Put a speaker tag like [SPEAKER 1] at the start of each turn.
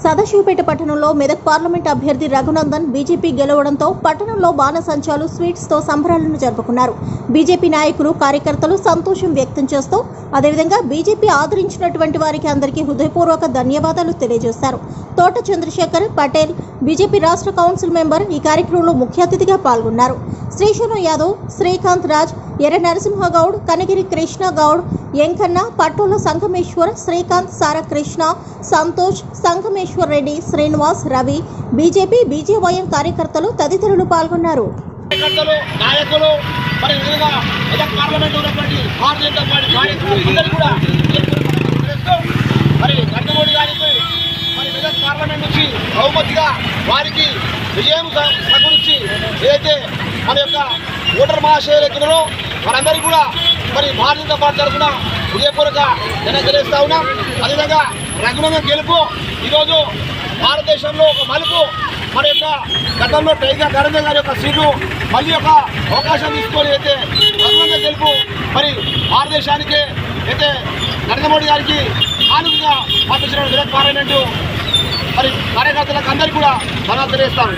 [SPEAKER 1] సదాశివపేట పట్టణంలో మెదక్ పార్లమెంట్ అభ్యర్థి రఘునందన్ బీజేపీ గెలవడంతో పట్టణంలో బాణసంచాలు స్వీట్స్తో సంబరాలను జరుపుకున్నారు. బీజేపీ నాయకులు కార్యకర్తలు సంతోషం వ్యక్తం చేస్తూ అదేవిధంగా బీజేపీ ఆదరించినటువంటి వారికి అందరికీ హృదయపూర్వక ధన్యవాదాలు తెలియజేశారు. తోట చంద్రశేఖర్ పటేల్ బీజేపీ రాష్ట్ర కౌన్సిల్ మెంబర్ ఈ కార్యక్రమంలో ముఖ్య అతిథిగా పాల్గొన్నారు. శ్రీశను యాదవ్ శ్రీకాంత్ రాజ్ ఎర్ర నరసింహగౌడ్ కనగిరి కృష్ణ గౌడ్ ఎంకన్న పట్టోల సంగమేశ్వర్ శ్రీకాంత్ సారకృష్ణ సంతోష్ సంగమేశ్వర్ రెడ్డి శ్రీనివాస్ రవి బీజేపీ బీజేవైఎం కార్యకర్తలు తదితరులు పాల్గొన్నారు.
[SPEAKER 2] కార్యకర్తలు నాయకులు మరి విధంగా పార్లమెంట్ ఉన్నటువంటి భారతీయ జనతా పార్టీ అందరూ కూడా మరి నరేంద్ర గారికి మరి మెదక్ పార్లమెంట్ నుంచి బహుమతిగా వారికి విజయం సగురించి ఏదైతే మన యొక్క ఓటర్ మహాశయులు ఎత్తున్నారో వారందరికీ కూడా మరి భారతీయ జనతా పార్టీ తరఫున హృదయపూర్వక నేను తెలియజేస్తా ఉన్నా. అదేవిధంగా రంగనందన్ గెలుపు ఈరోజు భారతదేశంలో ఒక మలుపు మన యొక్క గతంలో టైగర్ నరేంద్ర గారి యొక్క సీటు మళ్ళీ ఒక అవకాశం తీసుకొని అయితే రఘునంద గెలుపు మరి భారతదేశానికి అయితే నరేంద్ర మోడీ గారికి ఆనందంగా పంపించిన విధంగా పార్లమెంటు మరి కార్యకర్తలకు అందరికీ కూడా ధన్యవాదాలు తెలియజేస్తాను